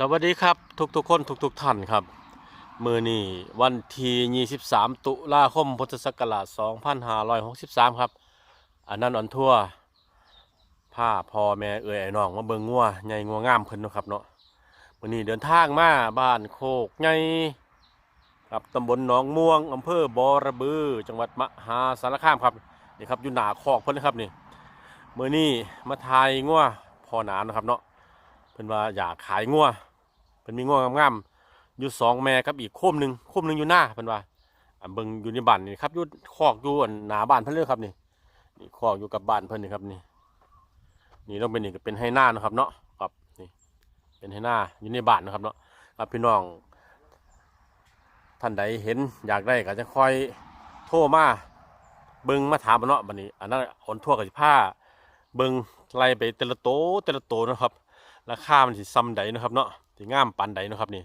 สวัสดีครับ ทุกทุกๆคนทุกทุกๆท่านครับ มือนี่วันที่23 ตุลาคมพุทธศักราช2563 ครับ อันนั้นอันทั่วผ้าพ่อแม่เอ่ยไอ้น้องมาเบิงงัวใหญ่งัวงามเพิ่นนะครับเนาะมือนี้เดินทางมาบ้านโคกใหญ่ครับตำบลหนองม่วงอำเภอบอระบือ จังหวัดมหาสารคามครับนี่ครับอยู่หนาคอกเพิ่นเลยครับนี่มือนี้มาทายงัวพ่อหนานนะครับเนาะเพิ่นว่าอยากขายงัว เพิ่นมีงวงามๆอยู่สองแม่กับอีกโคมหนึ่งโคมหนึ่งอยู่หน้าเพิ่นว่าเบิ่งอยู่ในบ้านนี่ครับอยู่คอกอยู่หนาบ้านเพิ่อนเลยครับนี่นี่คอกอยู่กับบ้านเพิ่อนนี่ครับนี่ นี่ต้องเป็นนี่ก็เป็นให้หน้านะครับ เนาะครับนี่เป็นให้หน้าอยู่ในบ้านนะครับเนาะครับพี่น้อง ท่านใดเห็นอยากได้ก็จะคอยโทรมาเบิ่งมาถามเนาะบัดนี้ อันนั้นอ่อนทั่วกับสิผ้าเบิ่งไล่ไปแต่ละโตแต่ละโตนะครับ ราคามันสิซ้ำใดนะครับเนาะสิงามปานใดนะครับนี่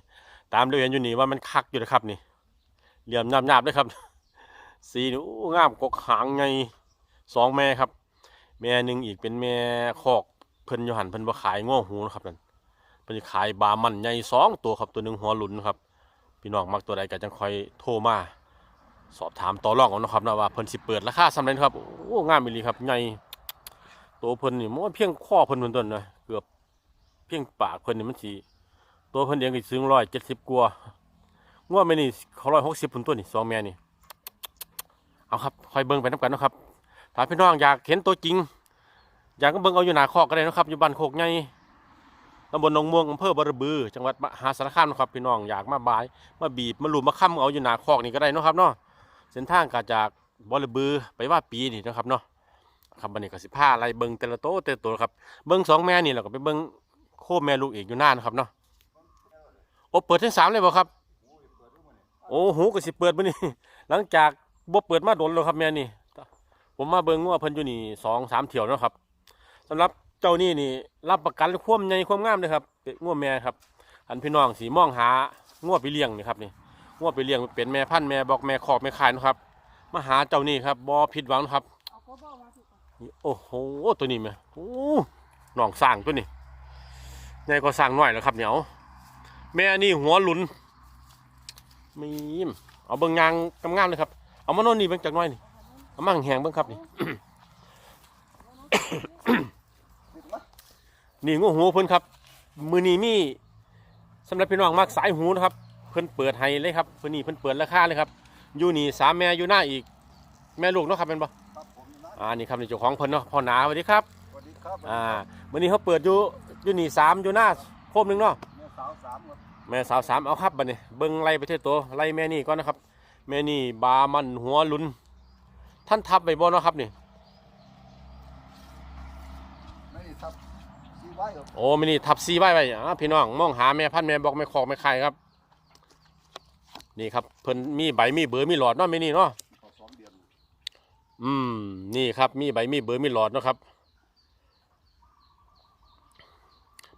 ตามเรียนอยู่นี่ว่ามันคักอยู่นะครับนี่ เหลี่ยมหยาบๆเลยครับ สีนี่งามกกหางไงสองแม่ครับ แม่หนึ่งอีกเป็นแม่คอกเพิ่นยูหันเพิ่นบ่ขายง้อหูนะครับนั่นเพิ่นขายบามันใหญ่สองตัวครับตัวหนึ่งหัวหลุนครับ พี่น้องมักตัวใดก็จังคอยโทรมาสอบถามต่อรองเอานะครับนะว่าเพิ่นสิเปิดราคาสำเร็จครับโอ้งามอีหลีครับใหญ่ตัวเพิ่นนี่มันเพียงข้อเพิ่นเพิ่นต้นนะเกือบ พียงปากเพิ่นนี่มันสิตัวเพิ่นเองก็สูงร้อยเจ็ดสิบกว่าง่วงแม่นี่เขาร้อยหกสิบพุ่นตัวนี่สองแม่นี่เอาครับคอยเบิ่งไปน้ำกันนะครับถ้าพี่น้องอยากเห็นตัวจริง อยากก็เบิ่งเอาอยู่หนาคอกก็ได้นะครับอยู่บ้านโคกใหญ่ตำบลหนองม่วงอำเภอบารบือ จังหวัดมหาสารคามนะครับพี่น้องอยากมาบาย มาบีบมาหลุมมาค้ำเอาอยู่หนาคอกนี่ก็ได้นะครับเนาะเส้นทางก็จากบารบือไปว่าปีนี่นะครับเนาะครับบันนี้ก็สิพาอะไรเบิ่งแต่ละโตวแต่ละตัวครับเบิ่งสองแม่นี่แล้วก็ไปเบิ่ง แม่ลูกอีกอยู่หน้านะครับเนาะโอ้เปิดทั้งสามเลยบ่ครับ โอ้โหก็สิเปิดมื้อนี้หลังจากบ่เปิดมาโดนแล้วครับแม่นี่ ผมมาเบิ่งว่าเพิ่นอยู่นี่สองสามเที่ยวแล้วครับสำหรับเจ้านี่นี่รับประกันความใหญ่ความงามเลยครับเป็นงัวแม่ครับ อันพี่น้องสีมองหางัวไปเลี้ยงนี่ครับนี่งัวไปเลี้ยงเป็นแม่พันธุ์แม่บอกแม่ขอกแม่ขายนะครับมาหาเจ้านี่ครับบ่ผิดหวังนะครับ โอ้โหตัวนี้แม่โอ้น้องสร้างตัวนี้ ใหญ่ก็สั่งหน่อยแล้วครับเหนียวแม่นี่หัวหลุนมีมเอาเบิ่งยางกำงามเลยครับ เอามาโน่นนี่เบิ่งจากหน้อยนี่เอามาแห้งๆเบิ่งครับนี่นี่งูหูเพิ่นครับ มือนี้มีสำหรับพี่น้องมักสายหูนะครับ เพิ่นเปิดให้เลยครับเพิ่นนี่เพิ่นเปิดราคาเลยครับอยู่นี่สามแม่อยู่หน้าอีก แม่ลูกเนาะครับเป็นบ่ครับผมนะอ่านี่ครับนี่เจ้าของเพิ่นเนาะพ่อหนาสวัสดีครับสวัสดีครับอ่ามื้อนี้เขาเปิดอยู่ อยู่นี่สามอยู่หน้าโคมหนึงเนาะแม่สาวสามครับแม่สาวสามเอาครับบัดนี้เบิ้งไล่ไปเทตัวไล่แม่นี่ก่อนนะครับ แม่นี่บามันหัวหลุนท่านทับไปบ่เนาะครับนี่ไม่ได้ทับซีไว้ครับโอ้แม่นี่ทับซีไว้ไว้อ่าพี่น้องมองหาแม่พันธุ์แม่บอกแม่คอกแม่ไข่ครับ นี่ครับเพิ่นมีใบมีเบอร์มีหลอดเนาะแม่นี่เนาะพอสองเดือนอืมนี่ครับมีใบมีเบอร์มีหลอดเนาะครับ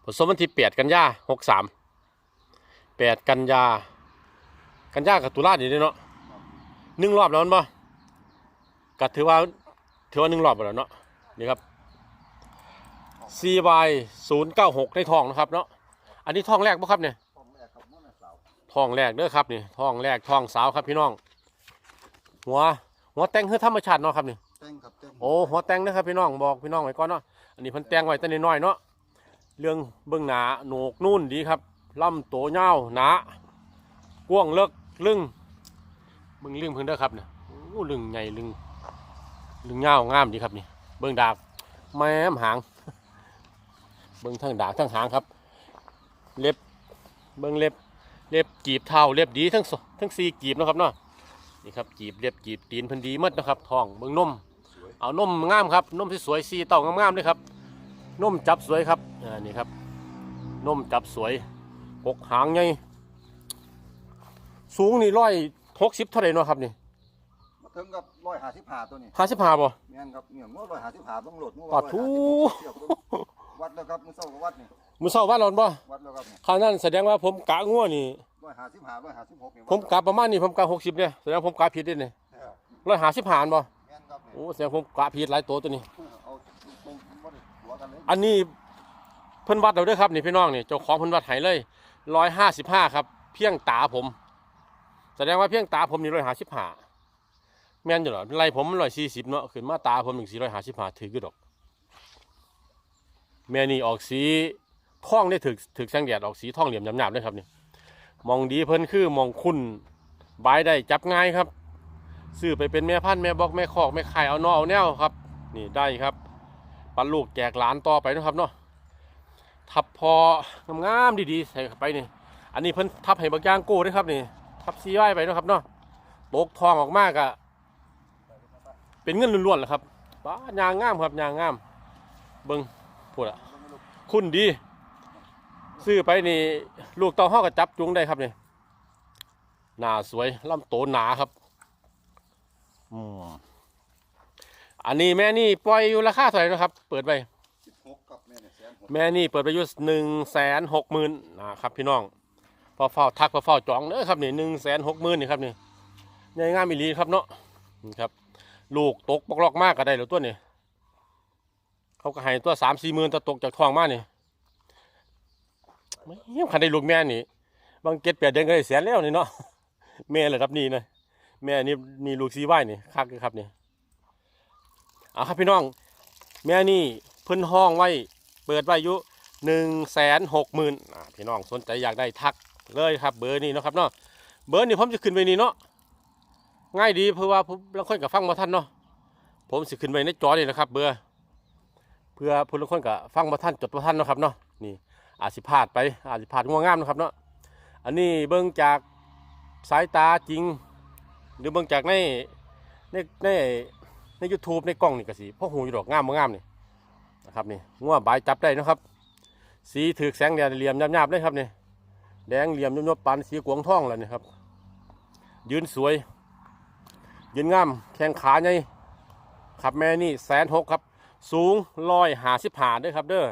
ผสมวันที่แปดกันยาหกสามแปดกันยา กันยากับตุลาดีเนาะหนึ่งรอบแล้วแมันบ่ก็ถือว่าถือว่าหนึ่งรอบแล้วเนาะนี่ครับ CY ศูนย์เก้าหกในทองนะครับเนาะอันนี้ทองแรกปะครับเนี่ยท้องแรกครับมื่อแม่สาวทองแรกเด้อครับนี่ทองแรกทองสาวครับพี่น้อง หัวหัวแต่งคือธรรมชาติเนาะครับนี่แต่งครับแต่งโอ้หัวแต่งนะครับพี่น้องบอกพี่น้องไว้ก่อนเนาะอันนี้เพิ่นแต่งไว้แต่น้อยๆเนาะ เรื่องเบื้องหนาโหนกนู่นดีครับลำโตเงาหนากว้างเลิกลึงเบิ่งลึงเพิ่นเด้อครับเนี่ยโอ้ลึงใหญ่ลึงลึงเงางามดีครับนี่เบิ่งดากแม้มหาง เบิ่งทั้งดากทั้งหางครับ เล็บเบิ่งเล็บเล็บกีบเท้าเล็บดีทั้งทั้งสี่กีบนะครับเนาะนี่ครับกีบเล็บกีบตีนพิ่นดีหมดนะครับทองเบิ่งนมเอานมงามครับนมสวยสีเต่างามๆเลยครับ นมจับสวยครับอ่านี่ครับนมจับสวยกกหางไงสูงนี่ร้อยหกสิบเท่าไหร่เนาะครับนี่มาถึงกับร้อยห้าสิบห้าตัวนี้ห้าสิบห้าบ่ แม่นครับเนี่ยงวร้อยห้าสิบห้าต้องโหลดงวปาดทูวัดแล้วครับมือเศร้ากับวัดนี่มือเศร้าว่าร้อนบ่วัดแล้วครับนี่ข้างนั้นแสดงว่าผมกะงัวนี่ ร้อยห้าสิบห้าร้อยห้าสิบหกเนี่ยผมกะประมาณนี้ผมกะหกสิบเนี่ยแสดงว่าผมกะผิดด้วยเนี่ยเออร้อยห้าสิบห้าบ่แม่นครับนี่โอ้แสดงว่าผมกะผิดหลายตัวตัวนี้เอันนี้เพิ่นวัดเราด้วยครับนี่พี่น้องนี่เจ้าของเพิ่นวัดให้เลยร้อยห้าสิบห้าครับ เพียงตาผม แสดงว่าเพียงตาผมนี่ร้อยห้าสิบห้าแม่นอยู่เหรอไรผมร้อยสี่สิบเนาะขึ้นมาตาผมหนึ่งสี่ร้อยห้าสิบห้าถือกี่ดอก แม่นี่ออกสีท่องได้ถึกถึกแสงแดดออกสีท่องเหลี่ยมหยาบๆเลยครับนี่มองดีเพิ่นคือมองคุณบายได้จับง่ายครับซื้อไปเป็นแม่พันธุ์แม่บอกแม่คอกแม่ไข่เอานอเอาแนวครับ นี่ได้ครับ ปันลูกแจกหลานต่อไปนะครับเนาะทับพองามๆดีๆใส่ไปนี่อันนี้เพิ่นทับให้บักย่างโก้ด้วยครับนี่ทับซีไว้ไปนะครับเนาะตกทองออกมากอะเป็นเงินล้วนๆแหละครับป้ายางงามครับยางงาม เบิ้งพูดอะคุณดี ซื้อไปนี่ ลูกเต้าห้อกับจับจุงได้ครับนี่หนาสวยลำโตหนาครับ อืม อันนี้แม่นี่ปล่อยอยู่ราคาเท่าไหร่นะครับ เปิดไปสิบหกครับแม่เนี่ยแสนหกแม่นี่เปิดไปอยู่หนึ่งแสนหกหมื่นนะครับพี่น้องพอเฝ้าทักพอเฝ้าจองเด้อครับนี่หนึ่งแสนหกหมื่นนี่ครับนี่ใหญ่งามอีหลีครับเนาะนี่ครับ ลูกตกปลอกๆมากก็ได้แล้วตัวนี่เขาก็ให้ตัวสามสี่หมื่นตัวตกจากท้องมานี่ไม่เยี่ยมคันได้ลูกแม่นี่บางเก็ดแปดเดือนก็ได้แสนแล้วนี่เนาะแม่เลยครับนี่นะแม่นี่นี่ลูกซีไว้นี่คักเลยครับนี่ เอาครับพี่น้อง แม่นี่เพิ่นห้องไว้ เปิดไว้อายุหนึ่งแสนหกหมื่นพี่น้องสนใจอยากได้ทักเลยครับเบอร์นี้เนาะครับเนาะเบอร์นี้ผมจะขึ้นไว้นี่เนาะง่ายดีเพราะว่าผมบางคนกับฟังมาท่านเนาะผมสิขึ้นไว้ในจอนี่นะครับ เบอร์เพื่อผู้ลางคนกับฟังมาท่านจดมาท่านเนาะครับเนาะนี่อาจสิพลาดไปอาจสิพลาดง่วงงามนะครับเนาะอันนี้เบิ่งจากสายตาจริง หรือเบิ่งจากในในใน ในยูทูบในกล้องนี่ก็สิพ่อหูอยู่ดอกงามบ่งามนี่นะครับนี่ง่วงบายจับได้นะครับ สีถือแสงแดดเหลี่ยมหยาบๆเลยครับนี่แดงเหลี่ยมยบๆปานสีกวงท่องแล้วนี่ครับ ยืนสวย ยืนงามแข้งขาใหญ่ขับแม่นี่แสนหกครับ สูงร้อยหาสิบหาด้วยครับ เด้อ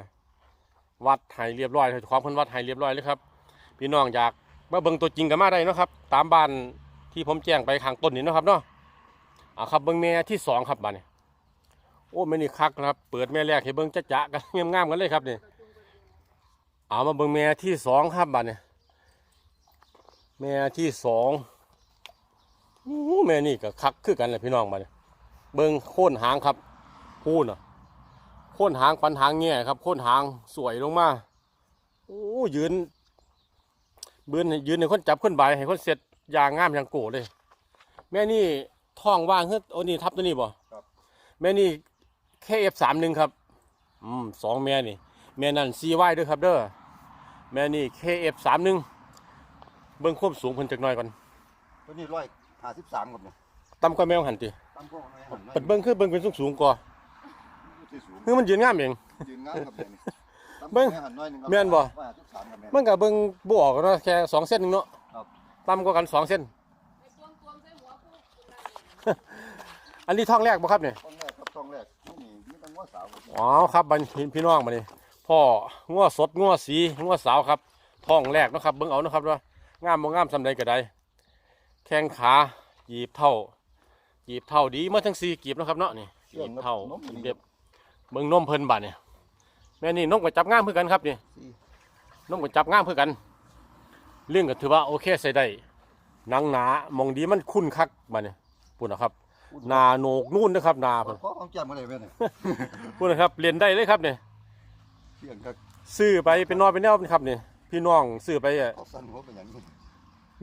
วัดให้เรียบร้อยความคนวัดให้เรียบร้อยเลยครับ พี่น้องอยากมาเบิ่งตัวจริงกันมาได้นะครับ ตามบ้านที่ผมแจ้งไปข้างต้นนี่นะครับเนาะ อ่าครับเบิ่งแม่ที่สองครับบ้านนี้โอ้ไม่นี่คักนะครับ เปิดแม่แรกให้เบิ้งจะจะกันงามๆกันเลยครับนี่เอามาเบิ้งแม่ที่สองครับบัดเนี่ยแม่ที่สองโอ้แม่นี่ก็คักคือกันเลยพี่น้องบัดเนี่ยเบิ้งโค่นหางครับพูนอะโค่นหางปันหางเงี้ยครับโค่นหางสวยลงมาโอ้ยืนเบือนยืนให้คนจับคนใบให้คนเสร็จยางงามอย่างโกเลย แม่นี่ ท้องว่างเฮ้ยโอ้นี่ทับตัวนี้บ่แม่นี่เคเอฟสามหนึ่งครับ อืมสองแม่นี่ แม่นั่นซีไว้ด้วยครับเด้อ แม่นี่เคเอฟสามหนึ่งเบิ้งควบสูงเพิ่นจักหน่อยก่อนตัวนี้ร้อยห้าสิบสามครับเนี่ยต่ำกว่าแมวหันติตั้มพวกอะไรหันเปิดเบิ้งคือเบิ้งเป็นสูงสูงๆกว่าที่สูงคือมันยืนงามเอง ยืนงามครับเนี่ยตั้เบิ่งหันน้อยหนึ่งครับแม่นบ่ร้อยห้าสิบสามครับแม่นมันก็เบิ้งบ่ออกเนาะแค่สองเส้นหนึงเนาะครับ ต่ำกว่ากันสองเส้น อันนี้ท้องแรกบ่ครับเนี่ยต้องแรกครับต้องแรกนี่นี่ต้องว่าสาวครับอ๋อครับบันพี่น้องมานี่พ่องัวสดงัวสีงัวสาวครับท้องแรกเนาะครับเบิ้งเอาเนาะครับว่างามบ่งามสำใดก็ได้แข้งขาหยีบเท่าหยีบเท่าดีมาทั้งสี่กีบเนาะครับเนาะนี่หยีบเท่าเรียบเบิ้งนมเพิ่นบาดเนี่ยแม่นี่นมกับจับง่ามเพื่อกันครับนี่นมกับจับง่ามเพื่อกัน เรื่องก็ถือว่าโอเคใส่ได้หนังหนามองดีมันคุ้นคักบาดเนี่ยปุ่นนะครับ หนาโหนกนู่นนะครับหนาขเพิ่นอของแก้มมาเลยแม่เนี่ยพูดนะครับเรียนได้เลยครับเนี่ยเพียงครับซื้อไปเป็นนอนเป็นแนวเป็นครับเนี่ยพี่น้องซื้อไปอะเขาสั่นหัวเป็นอย่างนี้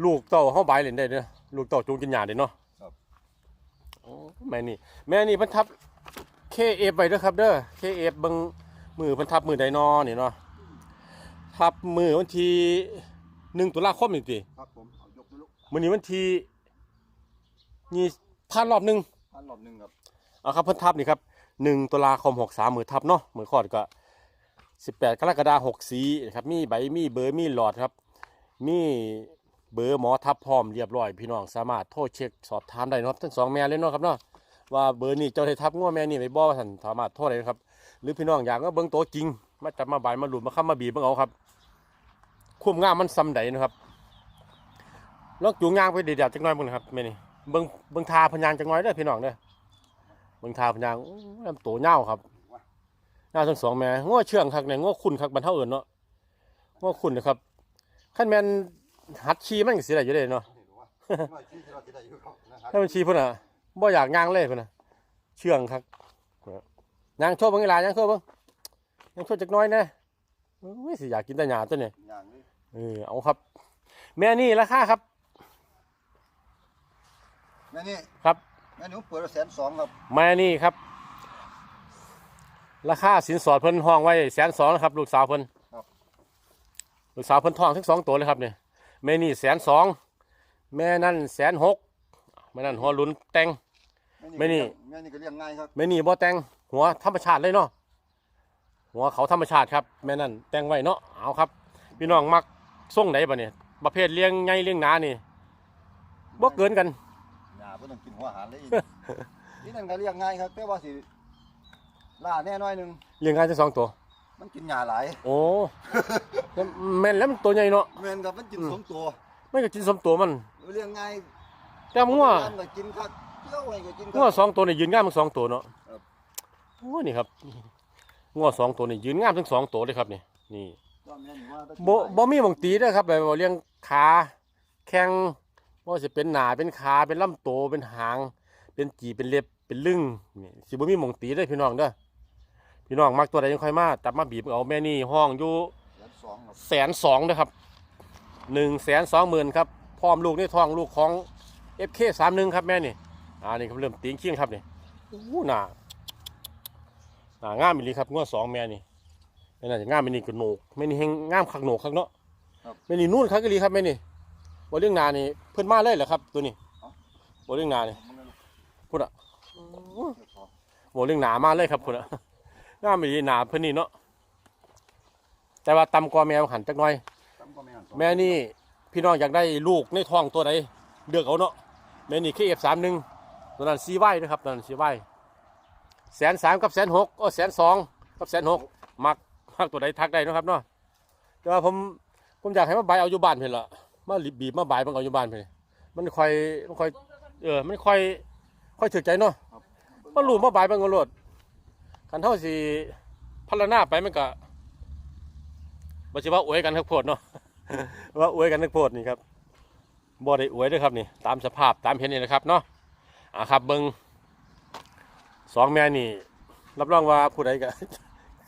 ลูกเต่าห้าใบายเล่นได้เนาะลูกเต่าจูงกินหยาได้เนาะครับ โอ้แม่นี่แม่นี่เพันทับเคเอฟไปเด้อครับเด้อเคเอฟบังมือเพันทับมือไดนอนี่เนาะทับมือวันที่หนึ่งตุลาคมนี่ติ ครับผมเอายกดูลูกมื้อนี้วันที่ นี่พันรอบหนึ่งพันรอบหนึ่งครับเอาครับเพิ่นทับนี่ครับหนึ่งตุลาคมหกสามมือทับเนาะมือคลอดก็สิบแปดกรกฎาหกสีนะครับมีใบมีเบอร์มีหลอดครับ มีเบอร์หมอทับพร้อมเรียบร้อย พี่น้องสามารถโทรเช็คสอบถามได้เนาะทั้งสองแม่เลยเนาะครับเนาะว่าเบอร์นี้เจ้าได้ทับง้อแม่นี่ไปบ่ท่านสามารถโทรได้นะครับ หรือพี่น้องอยากก็เบิ่งตัวจริง มาจับมาบายมาหลุดมาค้ำมาบีบเบิ่งเอาครับคุ้มงามมันซ้ำใดนะครับลองจูงยางไปเดี๋ยวๆจักหน่อยเบิ่งนะครับแม่นี่ เบิ่งเบิ่งทาพญางจักหน่อยเด้อพี่น้องเด้อเมืองทาพญางอู้ลำตัวเน่าวครับเน่าวทั้งสองแม่ง้อเชื่องคักเนี่ยง้อคุณคักบรรเทาเอิญเนาะง้อคุณนะครับขั้นแมนหัดขี่มันก็สิได้อยู่เด้เนาะนี่ดูว่าน้อะได้อยู่ครับนะครับถ้ามันขี่พุ่นอะบ่อยากย่างเลยพุ่นน่ะเชื่องครับย่างโชว์เบิ่งอีหลาย่างโชว์เบิ่งย่างโชว์จักหน้อยแน่โอ้ยสิอยากกินแต่หญ้าตัวนี้อย่างนี้เออเอาครับ แม่นี่ราคาครับ แม่นี่ครับแม่นี่ผมเปิดแสนสองครับแม่นี่ครับ ราคาสินสอดเพิ่นห้องไว้แสนสองนะครับ ลูกสาวเพิ่นลูกสาวเพิ่นท้องทั้งสองตัวเลยครับเนี่ยแม่นี่แสนสองแม่นั่นแสนหกแม่นั่นหัวหลุนแต่งแม่นี่แม่นี่ก็เลี้ยงง่ายครับแม่นี่บ่แต่งหัวธรรมชาติเลยเนาะหัวเขาธรรมชาติครับแม่นั่นแต่งไว้เนาะเอาครับ พี่น้องมักส่งไหนบ่เนี่ยประเภทเลี้ยงไงเลี้ยงหนานี่บ่เกินกันหญ้าเพิ่น ต้องกินหัวอาหารเลยอีกนี่นั่นก็เลี้ยงง่ายครับแต่ว่าสิล่าแน่น้อยหนึงเลี้ยงง่ายทั้งสองตัว มันกินหญ้าหลายโอ้แล้วแม่นแล้วมันตัวใหญ่เนาะ แม่นครับมันกินอืม สองตัวไม่ก็กินสมตัวมันเลี้ยงง่ายแต่งัวมันก็กินครับเที่ยวอะไรก็กินคงัวรับ สองตัวนี่ยืนงามทั้งสองตัวเนาะครับ โอ้นี่ครับงัวสองตัวนี่ยืนงามทั้งสองตัวเลยครับนี่นี่ว่าแม่นี่ว่าแต่บ่บ่มีหม่องตีเด้อครับแบบว่าเลี้ยงขา แข้งบ่ ว่าสิเป็นหน้าเป็นขาเป็นลำตัวเป็นหาง เป็นจีเป็นเล็บเป็นลึงนี่สิบ่มีหม่องตีเด้อพี่น้องเด้อพี่น้องมักตัวใดยังค่อยมาตับมาบีบเอาแม่นี่ห้องอยู่แสนสองครับแสนสองนะครับหนึ่งแสนสองหมื่นครับพร้อมลูกในท้องลูกของ FK สามหนึ่งครับแม่นี่อ่านี่ครับเริ่มตีงเคียงครับนี่โอ้โหหนาหนางามอีหลีครับงวดสองแม่นี่แม่น่าจะงามแม่นี่ก็โหนกแม่นี่แหงงามคักโหนกคักเนาะแม่นี่นู่นคักอีหลีครับแม่นี่ บ่เรื่องหนานี่เพิ่นมาเลยเหรอครับ ตัวนี้บ่เรื่องหนานี่มันเลยพูดอะลูกเจ้าของบ่เรื่องหนามาเลยครับพูดอะงามอีหลีหนาเพิ่นนี่เนาะแต่ว่าต่ำกว่าแมวหันจักหน่อยจำก็ไม่อ่านสองแม่นี่พี่น้องอยากได้ลูกในท้องตัวใดเลือกเอาเนาะแม่นี่เคเอฟสามหนึ่งตัวนั้นซีไว้นะครับตัวนั้นซีไว้แสนสามกับแสนหกก็แสนสองกับแสนหกมักมักตัวใดทักได้เนาะครับเนาะแต่ว่าผมผมอยากให้มาบายเอาอยู่บ้านเพื่อนละ มาบีบมาบายมันเอาอยู่บ้านเพื่อนมันค่อยมันค่อยเออมันค่อย ค่อยถือใจเนาะมาลูบมาบายมันก็โลดคันเท่าสิพัฒนาไปมันก็บ่ใช่ว่าอวยกันครับโพดเนาะว่าอวยกันนักโพดนี่ครับบ่ได้อวยเด้วยครับนี่ ตามสภาพตามเห็นนี่นะครับเนาะอ่าครับเบิงสองแม่นี่ รับรองว่าผู้ใดก็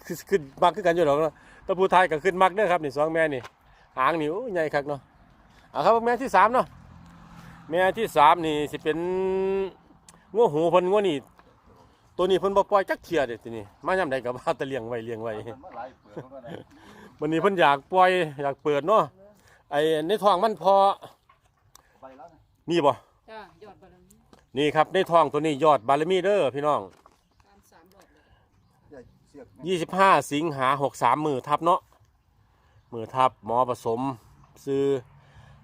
คือขึ้นมักขึ้นกันอยู่หรอกเนาะแต่ผู้ไทยก็ขึ้นมักเด้อครับนี่สองแม่นี่หางนี่โอ้ใหญ่คักเนาะ อ่าครับแม่ที่สามเนาะแม่ที่สามนี่สิเป็นงัวหูเพิ่นงัวนี่ตัวนี้เพิ่นบ่ปล่อยจักเทียเด้ทีนี้มายามใดก็ว่าแตะเลี้ยงไว้เลี้ยงไว้มันมาหลายเปิดมันก็ได้วันนี้เพิ่นอยากปล่อยอยากเปิดเนาะไอ้ในท้องมันพอไปแล้วนะนี่บ่จ้ายอดบารมีนี่ครับในท้องตัวนี้ยอดบารมีเด้อพี่น้องตามสามรอบเลยอย่าเสียกแม่25สิงหา63มือทับเนาะมือทับหมอผสมซื้อ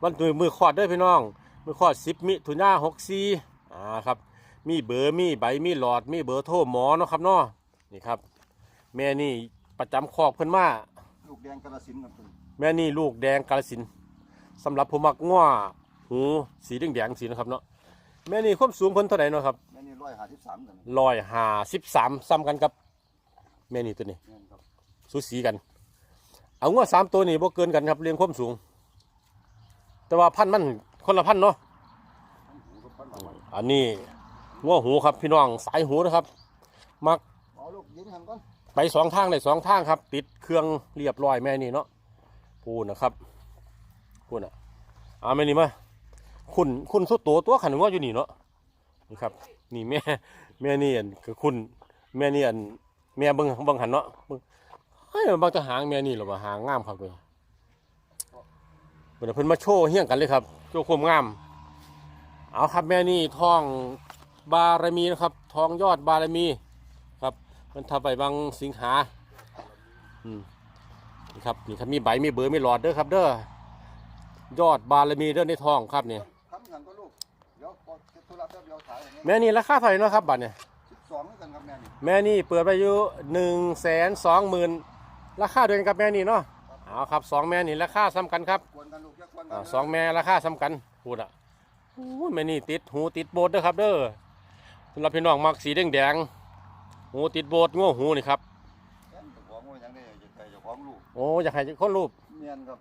วันมือมือคลอดเด้อพี่น้อง มือคลอด10มิถุนายน64อ่าครับมีเบอร์มีใบมีหลอดมีเบอร์โทรหมอเนาะครับเนาะนี่ครับ แม่นี่ประจำคอกเพิ่นมาลูกแดงกระสินธุ์ครับคุณแม่นี่ลูกแดงกาลสินธุ์สำหรับผู้มักง้อหูสีแดงแดงๆสีนะครับเนาะแม่นี่ความสูงเพิ่นเท่าไหร่เนาะครับแม่นี่ร้อยห้าสิบสามกันร้อยห้าสิบสามซ้ำกันกับแม่นี่ตัวนี้แม่นครับสูสีกัน เอาง้อสามตัวนี่บ่เกินกันครับเรียงความสูง แต่ว่าพันธุ์มันคนละพันธุ์เนาะอันนี้ง้อหูครับพี่น้องสายหูนะครับ มักไปสองทางเลยสองทางครับ ติดเครื่องเรียบร้อยแม่นี่เนาะพูดนะครับพูดอะเอาแม่นี่มาคุณคุณสุดตัวตัวขันว่าอยู่นี่เนาะนี่ครับ นี่แม่แม่นี่อันคือคุณแม่นี่อันแม่เบิ่งเบิ่งหันเนาะเบิ่งเฮ้ยบางจะหางแม่นี่หรอว่าหางงามครับเลย เพิ่นเพิ่นมาโชว์เฮี้ยงกันเลยครับโชว์ความงาม เอาครับแม่นี่ทองบารมีนะครับทองยอดบารมีมันทำไปบางสิงหาอืมนี่ครับนี่ครับมีใบมีเบอร์มีหลอดเด้อครับ เด้อยอดบารมีเด้อในท้องครับเนี่ยทำหันก็ลูกเดี๋ยวพอเสร็จธุระแป๊บเดียวถ่ายอย่างนี้แม่นี่ราคาเท่าไหร่เนาะครับบัตรเนี่ยสิบสองแล้วกันครับแม่นี่แม่นี่เปิดไปอยู่หนึ่งแสนสองหมื่นราคาเดียวกันกับแม่นี่เนาะ เอาครับสองแม่นี่ราคาซ้ำกันครับกวนกันลูกอย่ากวนกัอ่านสองแม่ราคาซ้ำกันพูดอะโอ้ยแม่นี่ติดหูติดโบสถ์เด้อครับเด้อสำหรับพี่น้องมักสีแดงแดงๆหูติดโบสถ์ง้อหูนี่ครับเจ้าของว่าอย่างนี้จะใครเจ้าของลูกโอ้อยากให้คนรูปเมียนครับ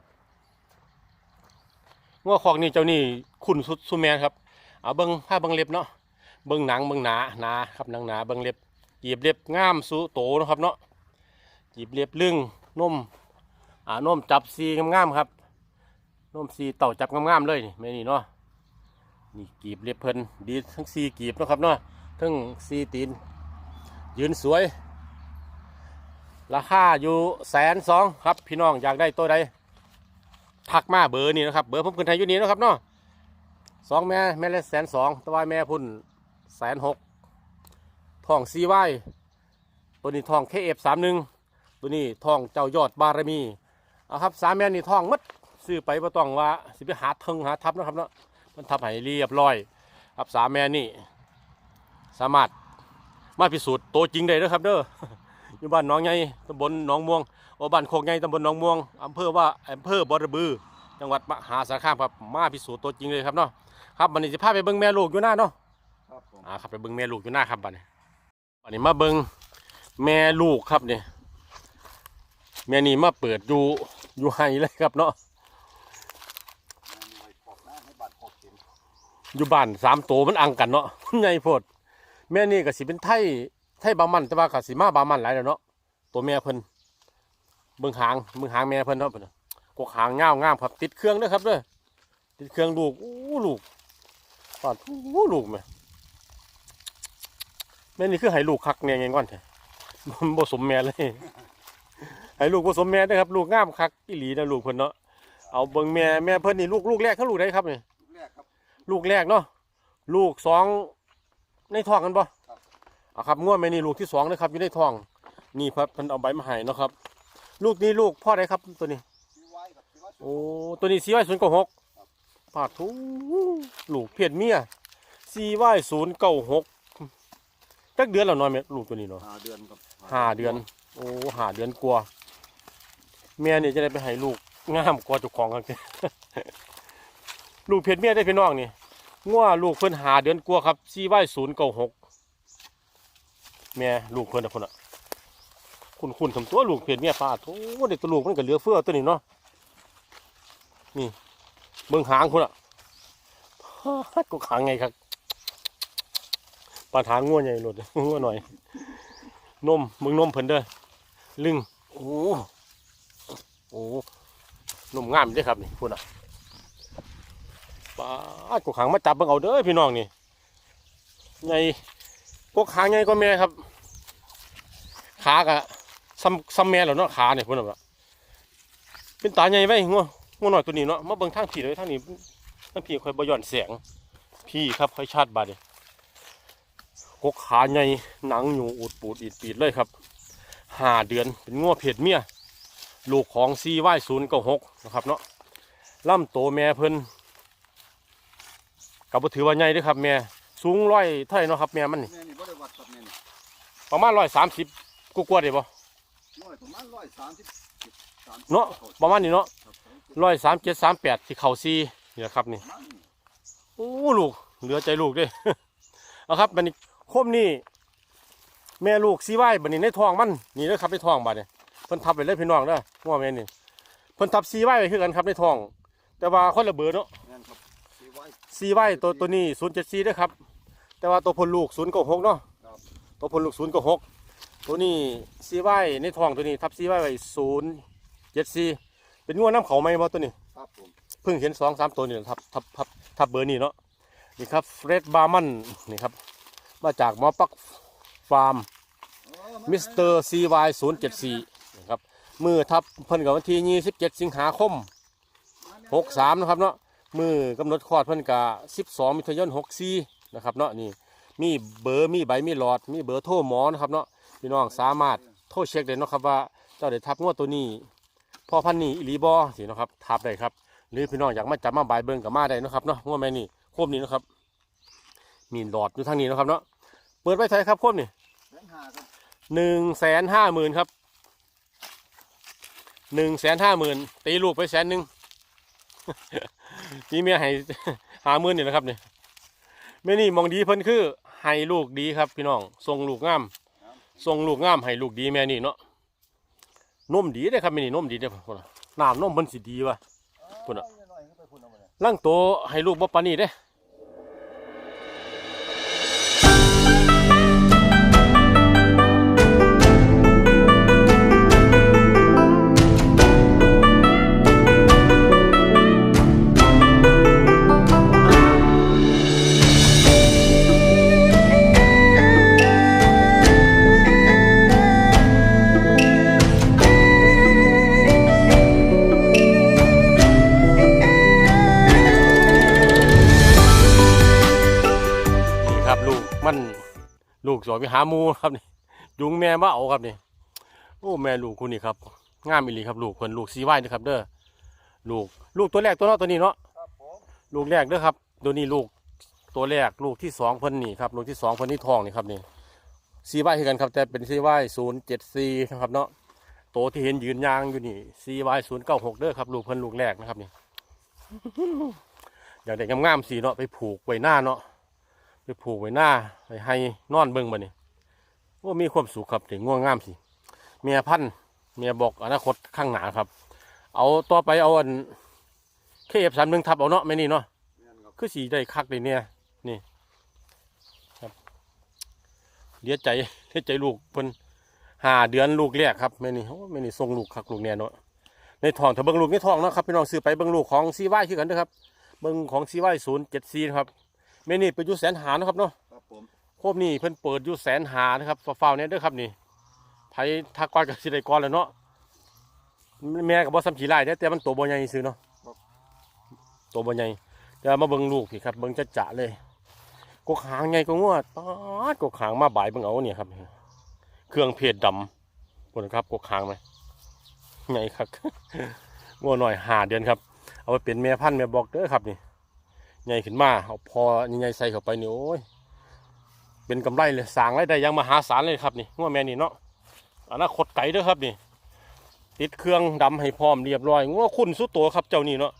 งัวคอกนี่เจ้านี่คุณสุดสุแมนครับเอาเบิ้งผ้าเบิ้งเล็บเนาะเบิ้งหนังเบิ้งหนาหนาครับหนังหนาเบิ้งเล็บจีบเล็บงามสูโตเนาะครับเนาะจีบเล็บลึงนม อ่านมจับซีงามๆครับนมซีเต่าจับงามๆเลยนี่แม่นี่เนาะนี่กีบเล็บเพิ่นดีทั้งซีกีบนะครับเนาะทั้งซีตีน ยืนสวย ราคาอยู่แสนสองครับพี่น้องอยากได้ตัวใดทักมาเบอร์นี่นะครับเบอร์ผมขึ้นให้อยู่นี่นะครับเนาะสองแม่แม่ละแสนสองตัววายแม่พุ่นแสนหกทองซีไวตัวนี้ทองเคเอฟสามหนึ่งตัวนี้ทองเจ้ายอดบารมี เอาครับสามแม่นี่ทองหมัดซื้อไปบ่ต้องว่าสิไปหาเทิงหาทับนะครับเนาะมันทับให้เรียบร้อย ครับสามแม่นี่ สามารถมาพิสูจน์ตัวจริงได้เด้อครับ เด้ออยู่บ้านหนองใหญ่ตำบลหนองม่วงโอบ้านโคกใหญ่ตำบลหนองม่วงอำเภอว่าอำเภอบอระบือ จังหวัดมหาสารคามครับมาพิสูจน์ตัวจริงเลยครับเนาะครับวันนี้จะพาไปเบิ่งแม่ลูกอยู่หน้าเนาะครับผมอ่าครับไปเบิ่งแม่ลูกอยู่หน้าครับบัดนี้บัดนี้มาเบิ่งแม่ลูกครับเนี่ย แม่นี่มาเปิดอยู่อยู่ไห้เลยครับเนาะอยู่บ้านสามตัวมันอังกันเนาะใหญ่โพดแม่นี่ก็สิเป็นไทยไทยบามันแต่ว่าก็สิมาบามันหลายแล้วเนาะตัวแม่เพิ่นเบิ่งหางเบิ่งหางแม่เพิ่นเนาะพันน่ะกกหางเงาวงามครับติดเครื่องด้อครับเด้อติดเครื่องลูกอู้ลูกปาดอู้ลูกแม่แม่นี่คือให้ลูกคักเนี่ยไงก่อนแท้มันบ่สมแม่เลย ให้ลูกบ่สมแม่เด้อครับลูกงามคักอีหลีนะลูกเพิ่นเนาะเอาเบิ่งแม่แม่เพิ่นนี่ลูกลูกแรกเขาลูกได้ครับนี่ลูกแรกครับลูกแรกเนาะลูกสองในท้องกันปะครับอะครับง่วงแม่นี่ลูกที่สองนะครับอยู่ในท้องนี่ครับเพิ่นเอาใบมาให้เนาะครับ ลูกนี้ลูกพ่อใดครับตัวนี้ซีไว้ครับซีไว้โอ้ตัวนี้ซีไว้ศูนย์เก้าหกปาดทูลูกเพศเมียซีไว้ศูนย์เก้าหกจักเดือนแล้วน้อยไหมลูกตัวนี้เนาะห้าเดือนครับห้าเดือน โอ้ห้าเดือนกลัวา แม่นี่จะได้ไปให้ลูกงามกว่าเจ้าของครับลูกเพศเมียได้พี่น้องนี่งัวลูกเพิ่นหาเดือนกลัวครับซีไว้ศูนย์เก้าหกแม่ลูกเพิ่นนะพุ่นอะคุณคุณทำตัวลูกเพศเมียปาดโอ้เด็กตัวลูกมันก็เหลือเฟือตัวนี้เนาะนี่เบิ่งหางคุณอะก็ขางไงครับปาดหางงัวใหญ่หลดงัวหน่อย นมมึงนมเพิ่นเด้อลึงโอ้ โอ้นุ่มงามเด้อครับนี่พุ่นะปาดกกหางมาจับเบิ่งเอาเด้อพี่น้องนี่ใหญ่กกหางใหญ่กว่าแม่ครับ ขากะซ้ำซ้ำแม่แล้วเนาะขาเนี่ยพุ่นน่ะเป็นตาใหญ่ไว้งัวงัวหน่อยตัวนี้เนาะมาเบิ่งทางผีเลยทางนี้ทางผีคอยบย้อนแสงพี่ครับคอยชาดบาดนี่กกขาใหญ่หนังอยู่อูดปูดอีดปีดเลยครับห้าเดือนเป็นงัวเพศเมีย ลูกของซีไว้ศูนย์เก้าหกนะครับเนาะลำโตแม่เพิ่นกับถือว่าใหญ่เด้วยครับแม่สูงร้อยเท่าไหร่เนาะครับแม่มันนี่แม่นี่บ่ได้วัดครับแม่นี่ประมาณร้อยสามสิบกว่าๆได้บ่น้อยประมาณร้อยสามสิบสามสิบเนาะประมาณนี้เนาะครับร้อยสามเจ็ดสามแปดที่เข่าซีนี่แหละครับนี่ประมาณนี้โอ้ลูกเหลือใจลูกเด้เอาครับบันนี้โคมนี่แม่ลูกซีไว้บันนี้ในท้องมันนี่เลยครับในท้องบัดเนี่ย เพิ่นทับไปเลยพี่น้องเด้อง้อแม่นี่เพิ่นทับซีไว้ไปคือกันครับในท้อง แต่ว่าคนละเบอร์เนาะแม่นครับซีไว้ ซีไว้ตัวตัวนี้ศูนย์เจ็ดซีด้วยครับ แต่ว่าตัวพลลูกศูนย์เก้าหกเนาะครับ ตัวพลลูกศูนย์เก้าหกตัวนี้ซีไว้ในท้องตัวนี้ทับซีไว้ไว้ศูนย์เจ็ดซีเป็นง้อน้ำเขาไหมบ่ตัวนี้ ครับผมเพิ่งเห็นสองสามตัวนี่ทับทับทับทับเบอร์นี่เนาะนี่ครับเฟรดบาร์มันนี่ครับมาจากหมอปักฟาร์มเออมันมิสเตอร์ซีวายศูนย์เจ็ดสี่นะครับ มือทับเพิ่นกับวันที่ยี่สิบเจ็ดสิงหาคมหกสามนะครับเนาะมือกำหนดคลอดเพิ่นกับสิบสองมิถุนายนหกสี่นะครับเนาะนี่มีเบอร์มีใบมีหลอด มีเบอร์โทรหมอนะครับเนาะพี่น้องสามารถโทรเช็คได้นะครับว่าเจ้าได้ทับงวดตัวนี้พ่อพันนี้อีหลีบอสินะครับทับได้ครับ หรือพี่น้องอยากมาจับมาใบเบิ้งกับมาได้นะครับเนาะว่าแม่นี่โคมนี้นะครับ มีหลอดอยู่ทางนี้นะครับเนาะเปิดไว้เท่าไหร่ครับโคมนี่หนึ่งแสนห้าหมื่นครับ หนึ่งแสนห้าหมื่นตีลูกไปแสนหนึ่งนี่เมียให้หาหมื่นนี่นะครับเนี่ยแม่นี่มองดีเพิ่นคือให้ลูกดีครับ พี่น้องทรงลูกงามทรงลูกงามให้ลูกดีแม่นี่เนาะนมดีเด้ครับแม่นี่นมดีเด้อพุ่นน่ะน้ำนมเพิ่นสิดีวะคนน่ะเอ้ยน้อยๆขึ้นไปพุ่างโตให้ลูกบ่ปานนี้เด้ ลูกไปหาหมูครับนี่ยุงแม่มาเอาครับนี่โอ้แม่ลูกคุณนี่ครับงามอีหลีครับลูกเพิ่นลูกซีไว้นะครับ เด้อลูกลูกตัวแรกตัวเนาะตัวนี้เนาะครับผมลูกแรกเด้อครับ ตัวนี้ลูกตัวแรกลูกที่สองเพิ่นนี่ครับลูกที่สองเพิ่นที่ทองนี่ครับนี่ซีไว้คือกันครับแต่เป็นซีไว้ศูนย์เจ็ดซีนะครับเนาะโตที่เห็นยืนยางอยู่นี่ซีไว้ศูนย์เก้าหกเด้อครับลูกเพิ่นลูกแรกนะครับนี่อยากได้งามๆสีเนาะไปผูกไว้หน้าเนาะ ไปผูกไว้หน้าไปให้นอนเบิ่งมานี่ว่ามีความสุขครับถึงง่วงงามสิเมียพันเมียบอกอนาคตข้างหน้าครับ เอาต่อไปเอาอันเคเอฟสามหนึ่งทับเอาเนาะไม่นี่เนาะคือสีได้คักเลยเนี่ยนี่ครับเลียใจเลียใจลูกเพิ่นหาเดือนลูกแรกครับแม่นี่โอ้แม่นี่ส่งลูกคักลูกแน่เนาะในท้องถ้าเบิ่งลูกในท้องเนาะครับพี่น้องซื้อไปเบิ่งลูกของซีไว้คือกันเด้อครับเบิ่งของซีไว้ศูนย์เจ็ดซีครับ แม่นี่ไปอยู่แสนหาเนาะครับเนาะครับผมโคบนี่เพิ่นเปิดอยู่แสนหานะครับฟาวๆเนี่ยเด้อครับนี่ไผทักก้อนกับสิได้ก้อนแล้วเนาะแม่กับบ่ซ้ำขี้ไล่เด้อแต่มันตัวบ่ใหญ่ซื่อเนาะตัวบ่ใหญ่แต่มาเบิ่งลูกพี่ครับเบิ่งจะจะๆเลยกกหางใหญ่ก็งวดป๊าดกกหางมาบ่ายเบิ่งเอาเนี่ยครับ เครื่องเพชรดำพุ่นครับกกหางไหมใหญ่ครับงัวหน่อยหาเดือนครับ เอาไปเป็นแม่พันธุ์แม่บอกเด้อครับนี่ ใหญ่ขึ้นมาเอาพอใหญ่ใส่เข้าไปนี่โอ้ยเป็นกำไรเลยสางไรได้ยังมหาศาลเลยครับนี่งัวแม่นี่เนาะอนาคตไก่ด้อครับนี่ ติดเครื่องดำให้พร้อมเรียบร้อยงัวคุณสุดโตครับเจ้านี่เนาะ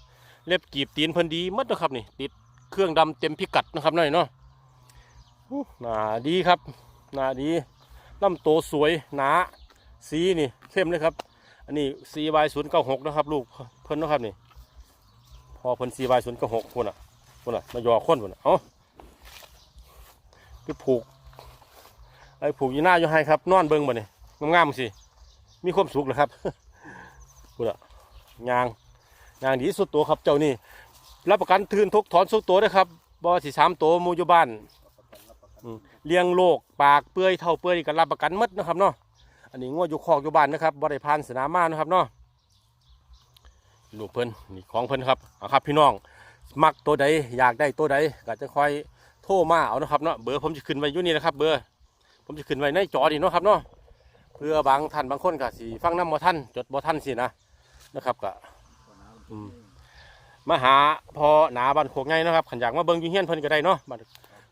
เล็บกีบตีนเพิ่นดีมัดนะครับนี่ ติดเครื่องดำเต็มพิกัดนะครับน้อยเนาะอู้หนาดีครับหนาดีลำโตสวยหนาสีนี่เข้มเลยครับ อันนี้ CY ศูนย์เก้าหกนะครับ ลูกเพิ่นเนาะครับนี่ พอเพิ่น CY ศูนย์เก้าหกพุ่นอะ พุ่นอะมายอคนพุ่นอะเอ้าไปผูกไอ้ผูกยีหน้าอยู่ให้ครับ นอนเบิ้งบ่เนี่ยงามๆสิมีความสุขเหรอครับพูดอะยางยางดีสุดตัวครับเจ้านี่รับประกันทืนทุกถอนสุดตัวด้วยครับบ่ว่าสิสามตัวมูอยู่บ้านเลี้ยงโรคปากเปื่อยเท่าเปื่อยนี่ก็รับประกันหมดนะครับเนาะอันนี้งัวอยู่คอกอยู่บ้านนะครับบ่ได้ผ่านสนามมานะครับเนาะลูกเพิ่นนี่ของเพิ่นครับเอาครับพี่น้อง มักตัวใดอยากได้ตัวใดก็จะคอยโทรมาเอานะครับเนาะเบอร์ผมจะขึ้นไว้อยู่นี่นะครับ เบอร์ ผมจะขึ้นไว้ในจอนี่เนาะครับเนาะเพื่อบางท่านบางคนก็สิฟังน้ำบ่ท่านจดบ่ท่านสินะนะครับก็อืมมาหาพอหนาบ้านโคกไงนะครับขันอยากมาเบิ่งอยูเฮียนเพิ่นก็ได้เนาะบ้าน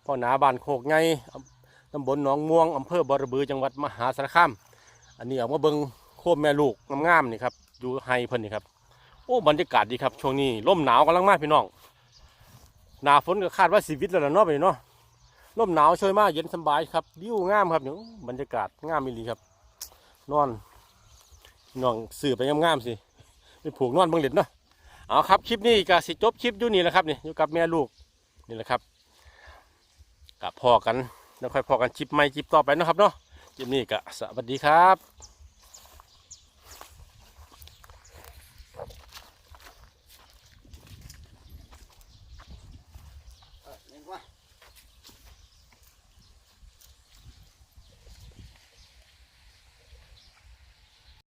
พอหนาบ้านโคกไงอำตำบลหนองม่วงอำเภอบอระบือจังหวัดมหาสารคามอันนี้เอามาเบิ่งโคมแม่ลูกงามๆนี่ครับอยู่ไฮเพิ่นนี่ครับโอ้บรรยากาศดีครับช่วงนี้ลมหนาวกำลังมาพี่น้อง หนาฝนก็คาดว่าสีวิตแล้วล่ะเนาะไปเนาะลมหนาวช่วยมากเย็นสบายครับวิวงามครับเนี่ยบรรยากาศงามมิลีครับ นอนนองสื่อไปงามๆสิไปผูกนอนเบังเล็ดเนาะเอาครับคลิปนี้ก็สิจบคลิปอยู่นี่แหละครับนี่อยู่กับแม่ลูกนี่แหละครับกับพ่อกันแล้วค่อยพอกันคลิปใหม่คลิปต่อไปเนาะครับเนาะคลิปนี้ก็สวัสดีครับ